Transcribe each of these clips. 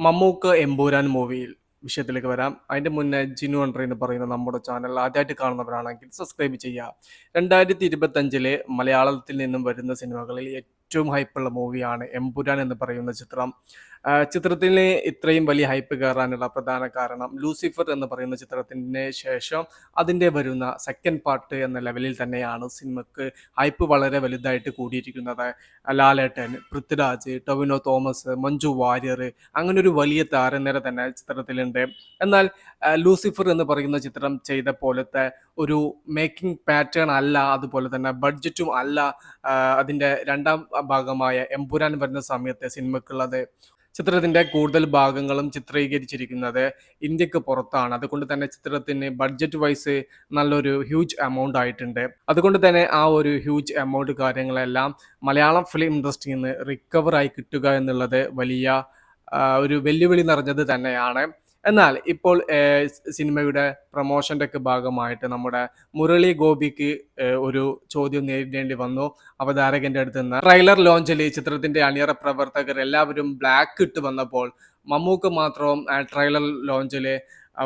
മമ്മൂക്ക എമ്പൂരാൻ മൂവിയിൽ വിഷയത്തിലേക്ക് വരാം. അതിന്റെ മുന്നേ ജിനു അണ്ടർ എന്ന് പറയുന്ന നമ്മുടെ ചാനൽ ആദ്യമായിട്ട് കാണുന്നവരാണെങ്കിൽ സബ്സ്ക്രൈബ് ചെയ്യുക. രണ്ടായിരത്തി ഇരുപത്തഞ്ചിലെ മലയാളത്തിൽ നിന്നും വരുന്ന സിനിമകളിൽ ഏറ്റവും ഹൈപ്പുള്ള മൂവിയാണ് എംപുരാൻ എന്ന് പറയുന്ന ചിത്രം. ചിത്രത്തിന് ഇത്രയും വലിയ ഹൈപ്പ് കയറാനുള്ള പ്രധാന കാരണം ലൂസിഫർ എന്ന് പറയുന്ന ചിത്രത്തിന് ശേഷം അതിന്റെ വരുന്ന സെക്കൻഡ് പാർട്ട് എന്ന ലെവലിൽ തന്നെയാണ് സിനിമക്ക് ഹൈപ്പ് വളരെ വലുതായിട്ട് കൂടിയിരിക്കുന്നത്. ലാലേട്ടൻ പൃഥ്വിരാജ് ടൊവിനോ തോമസ് മഞ്ജു വാര്യർ അങ്ങനെ ഒരു വലിയ താരനിര തന്നെ ചിത്രത്തിലുണ്ട്. എന്നാൽ ലൂസിഫർ എന്ന് പറയുന്ന ചിത്രം ചെയ്ത പോലത്തെ ഒരു മേക്കിംഗ് പാറ്റേൺ അല്ല അതുപോലെ തന്നെ ബഡ്ജറ്റും അല്ല അതിന്റെ രണ്ടാം ഭാഗമായ എമ്പുരാൻ വരുന്ന സമയത്തെ സിനിമക്കുള്ളത് ചിത്രത്തിന്റെ കൂടുതൽ ഭാഗങ്ങളും ചിത്രീകരിച്ചിരിക്കുന്നത് ഇന്ത്യയ്ക്ക് പുറത്താണ്. അതുകൊണ്ട് തന്നെ ചിത്രത്തിന് ബഡ്ജറ്റ് വൈസ് നല്ലൊരു ഹ്യൂജ് എമൗണ്ട് ആയിട്ടുണ്ട്. അതുകൊണ്ട് തന്നെ ആ ഒരു ഹ്യൂജ് എമൗണ്ട് കാര്യങ്ങളെല്ലാം മലയാളം ഫിലിം ഇൻഡസ്ട്രിയിൽ നിന്ന് റിക്കവർ ആയി കിട്ടുക എന്നുള്ളത് വലിയ ഒരു വെല്ലുവിളി നിറഞ്ഞത് തന്നെയാണ്. എന്നാൽ ഇപ്പോൾ സിനിമയുടെ പ്രൊമോഷന്റെ ഒക്കെ ഭാഗമായിട്ട് നമ്മുടെ മുരളി ഗോപിക്ക് ഒരു ചോദ്യം നേരിടേണ്ടി വന്നു. അവതാരകന്റെ അടുത്ത് നിന്ന് ട്രെയിലർ ലോഞ്ചിൽ ചിത്രത്തിന്റെ അണിയറ പ്രവർത്തകർ എല്ലാവരും ബ്ലാക്ക് ഇട്ട് വന്നപ്പോൾ മമ്മൂക്ക് മാത്രം ട്രെയിലർ ലോഞ്ചിൽ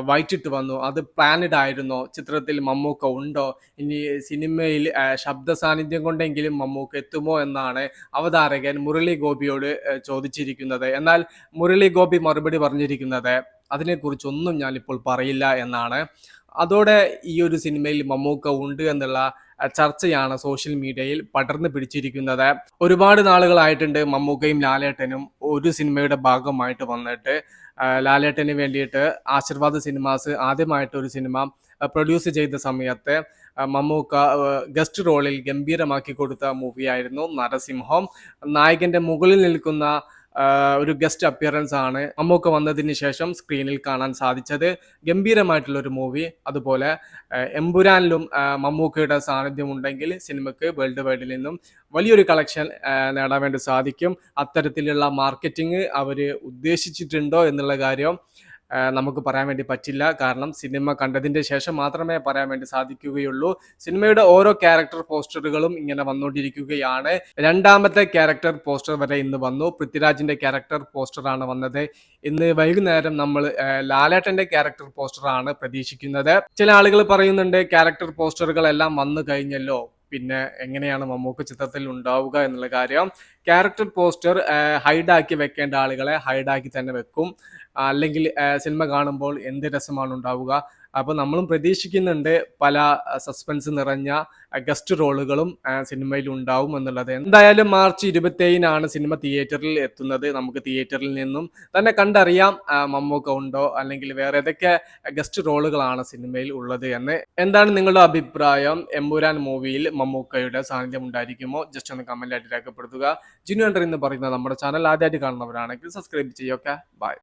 വൈറ്റ് ഇട്ട് വന്നു. അത് പ്ലാനഡ് ആയിരുന്നോ. ചിത്രത്തിൽ മമ്മൂക്ക ഉണ്ടോ? ഇനി സിനിമയിൽ ശബ്ദ സാന്നിധ്യം കൊണ്ടെങ്കിലും മമ്മൂക്ക എത്തുമോ എന്നാണ് അവതാരകൻ മുരളി ഗോപിയോട് ചോദിച്ചിരിക്കുന്നത്. എന്നാൽ മുരളി ഗോപി മറുപടി പറഞ്ഞിരിക്കുന്നത് അതിനെക്കുറിച്ചൊന്നും ഞാനിപ്പോൾ പറയില്ല എന്നാണ്. അതോടെ ഈ ഒരു സിനിമയിൽ മമ്മൂക്ക ഉണ്ട് എന്നുള്ള ചർച്ചയാണ് സോഷ്യൽ മീഡിയയിൽ പടർന്നു പിടിച്ചിരിക്കുന്നത്. ഒരുപാട് നാളുകളായിട്ടുണ്ട് മമ്മൂക്കയും ലാലേട്ടനും ഒരു സിനിമയുടെ ഭാഗമായിട്ട് വന്നിട്ട്. ലാലേട്ടന് വേണ്ടിയിട്ട് ആശീർവാദ് സിനിമാസ് ആദ്യമായിട്ട് ഒരു സിനിമ പ്രൊഡ്യൂസ് ചെയ്ത സമയത്ത് മമ്മൂക്ക ഗസ്റ്റ് റോളിൽ ഗംഭീരമാക്കി കൊടുത്ത മൂവിയായിരുന്നു നരസിംഹം. നായകന്റെ മുകളിൽ നിൽക്കുന്ന ഒരു ഗസ്റ്റ് അപ്പിയറൻസ് ആണ് മമ്മൂക്ക വന്നതിന് ശേഷം സ്ക്രീനിൽ കാണാൻ സാധിച്ചത്. ഗംഭീരമായിട്ടുള്ള ഒരു മൂവി അതുപോലെ എമ്പുരാനിലും മമ്മൂക്കയുടെ സാന്നിധ്യം ഉണ്ടെങ്കിൽ സിനിമയ്ക്ക് വേൾഡ് വൈഡിൽ നിന്നും വലിയൊരു കളക്ഷൻ നേടാൻ വേണ്ടി സാധിക്കും. അത്തരത്തിലുള്ള മാർക്കറ്റിംഗ് അവർ ഉദ്ദേശിച്ചിട്ടുണ്ടോ എന്നുള്ള കാര്യം നമുക്ക് പറയാൻ വേണ്ടി പറ്റില്ല. കാരണം സിനിമ കണ്ടതിന്റെ ശേഷം മാത്രമേ പറയാൻ വേണ്ടി സാധിക്കുകയുള്ളൂ. സിനിമയുടെ ഓരോ ക്യാരക്ടർ പോസ്റ്ററുകളും ഇങ്ങനെ വന്നുകൊണ്ടിരിക്കുകയാണ്. രണ്ടാമത്തെ ക്യാരക്ടർ പോസ്റ്റർ വരെ ഇന്ന് വന്നു. പൃഥ്വിരാജിന്റെ ക്യാരക്ടർ പോസ്റ്ററാണ് വന്നത്. ഇന്ന് വൈകുന്നേരം നമ്മൾ ലാലേട്ടന്റെ ക്യാരക്ടർ പോസ്റ്ററാണ് പ്രതീക്ഷിക്കുന്നത്. ചില ആളുകൾ പറയുന്നുണ്ട് ക്യാരക്ടർ പോസ്റ്ററുകളെല്ലാം വന്നു കഴിഞ്ഞല്ലോ. പിന്നെ എങ്ങനെയാണ് മമ്മൂക്ക ചിത്രത്തിൽ ഉണ്ടാവുക എന്നുള്ള കാര്യം. ക്യാരക്ടർ പോസ്റ്റർ ഹൈഡാക്കി വെക്കേണ്ട ആളുകളെ ഹൈഡാക്കി തന്നെ വെക്കും. അല്ലെങ്കിൽ സിനിമ കാണുമ്പോൾ എന്ത് രസമാണ് ഉണ്ടാവുക. അപ്പോൾ നമ്മളും പ്രതീക്ഷിക്കുന്നുണ്ട് പല സസ്പെൻസ് നിറഞ്ഞ ഗസ്റ്റ് റോളുകളും സിനിമയിൽ ഉണ്ടാവും എന്നുള്ളത്. എന്തായാലും മാർച്ച് ഇരുപത്തേഴിനാണ് സിനിമ തിയേറ്ററിൽ എത്തുന്നത്. നമുക്ക് തിയേറ്ററിൽ നിന്നും തന്നെ കണ്ടറിയാം മമ്മൂക്ക ഉണ്ടോ അല്ലെങ്കിൽ വേറെ ഏതൊക്കെ ഗസ്റ്റ് റോളുകളാണ് സിനിമയിൽ ഉള്ളത് എന്ന്. എന്താണ് നിങ്ങളുടെ അഭിപ്രായം? എമ്പുരാൻ മൂവിയിൽ മമ്മൂക്കയുടെ സാന്നിധ്യം ഉണ്ടായിരിക്കുമോ? ജസ്റ്റ് ഒന്ന് കമന്റ് ആയിട്ട് രേഖപ്പെടുത്തുക. ജിനു എന്റർ എന്ന് പറയുന്ന നമ്മുടെ ചാനൽ ആദ്യമായിട്ട് കാണുന്നവരാണെങ്കിൽ സബ്സ്ക്രൈബ് ചെയ്യുക ബൈ